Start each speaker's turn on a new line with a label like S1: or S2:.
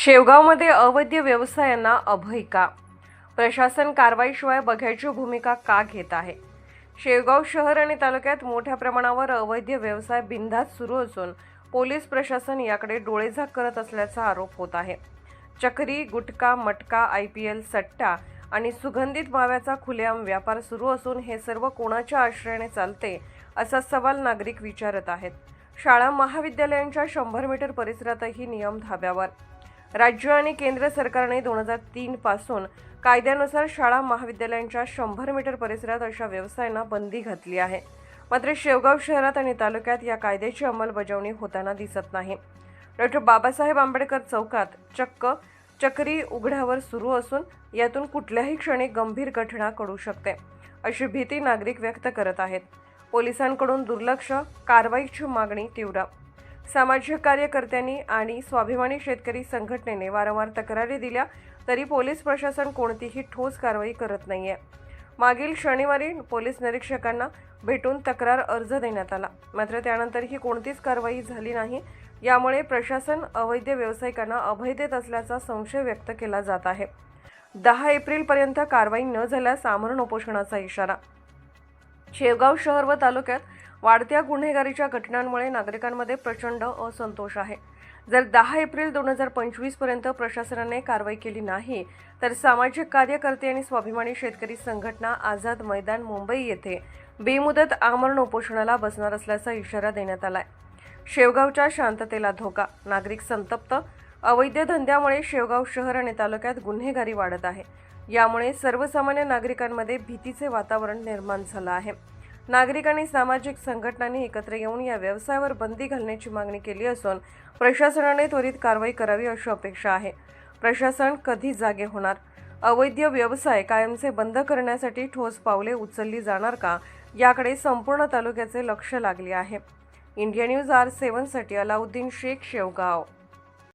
S1: शेवगावमध्ये अवैध व्यवसायांना अभय का प्रशासन कारवाईशिवाय बघ्याची भूमिका का घेत आहे? शेवगाव शहर आणि तालुक्यात मोठ्या प्रमाणावर अवैध व्यवसाय बिनधास्त सुरू असून पोलीस प्रशासन याकडे डोळेझाक करत असल्याचा आरोप होत आहे. चक्री गुटखा मटका आय पी एल सट्टा आणि सुगंधित माव्याचा खुलेआम व्यापार सुरू असून हे सर्व कोणाच्या आश्रयाने चालते असा सवाल नागरिक विचारत आहेत. शाळा महाविद्यालयांच्या शंभर मीटर परिसरातही नियम धाब्यावर राज्य आणि केंद्र सरकारने दोन हजार तीन पासून कायद्यानुसार शाळा महाविद्यालयांच्या शंभर मीटर परिसरात अशा व्यवसायांना बंदी घातली आहे. मात्र शेवगाव शहरात आणि तालुक्यात या कायद्याची अंमलबजावणी होताना दिसत नाही. डॉक्टर बाबासाहेब आंबेडकर चौकात चक्क चक्री उघड्यावर सुरू असून यातून कुठल्याही क्षणी गंभीर घटना घडू शकते अशी भीती नागरिक व्यक्त करत आहेत. पोलिसांकडून दुर्लक्ष कारवाईची मागणी तीव्र सामाजिक कार्यकर्त्यांनी आणि स्वाभिमानी शेतकरी संघटनेने वारंवार तक्रारी दिल्या तरी पोलीस प्रशासन कोणतीही ठोस कारवाई करत नाहीये. मागील शनिवारी पोलीस निरीक्षकांना भेटून तक्रार अर्ज देण्यात आला. मात्र त्यानंतरही कोणतीच कारवाई झाली नाही. यामुळे प्रशासन अवैध व्यावसायिकांना अभय देत असल्याचा संशय व्यक्त केला जात आहे. दहा एप्रिलपर्यंत कारवाई न झाल्यास आमरण उपोषणाचा इशारा. शेवगाव शहर व तालुक्यात वाढत्या गुन्हेगारीच्या घटनांमुळे नागरिकांमध्ये प्रचंड असंतोष आहे. जर दहा एप्रिल दोन हजार पंचवीसपर्यंत प्रशासनाने कारवाई केली नाही तर सामाजिक कार्यकर्ते आणि स्वाभिमानी शेतकरी संघटना आझाद मैदान मुंबई येथे बेमुदत आमरण उपोषणाला बसणार असल्याचा इशारा देण्यात आलाय. शेवगावच्या शांततेला धोका नागरिक संतप्त अवैध धंद्यामुळे शेवगाव शहर आणि तालुक्यात गुन्हेगारी वाढत आहे. यामुळे सर्वसामान्य नागरिकांमध्ये भीतीचे वातावरण निर्माण झालं आहे. नागरिक आणि सामाजिक संघटनांनी एकत्र येऊन या व्यवसायावर बंदी घालण्याची मागणी केली असून प्रशासनाने त्वरित कारवाई करावी अशी अपेक्षा आहे. प्रशासन कधी जागे होणार? अवैध व्यवसाय कायमचे बंद करण्यासाठी ठोस पावले उचलली जाणार का? याकडे संपूर्ण तालुक्याचे लक्ष लागले आहे. इंडिया न्यूज आर सेव्हनसाठी अलाउद्दीन शेख शेवगाव.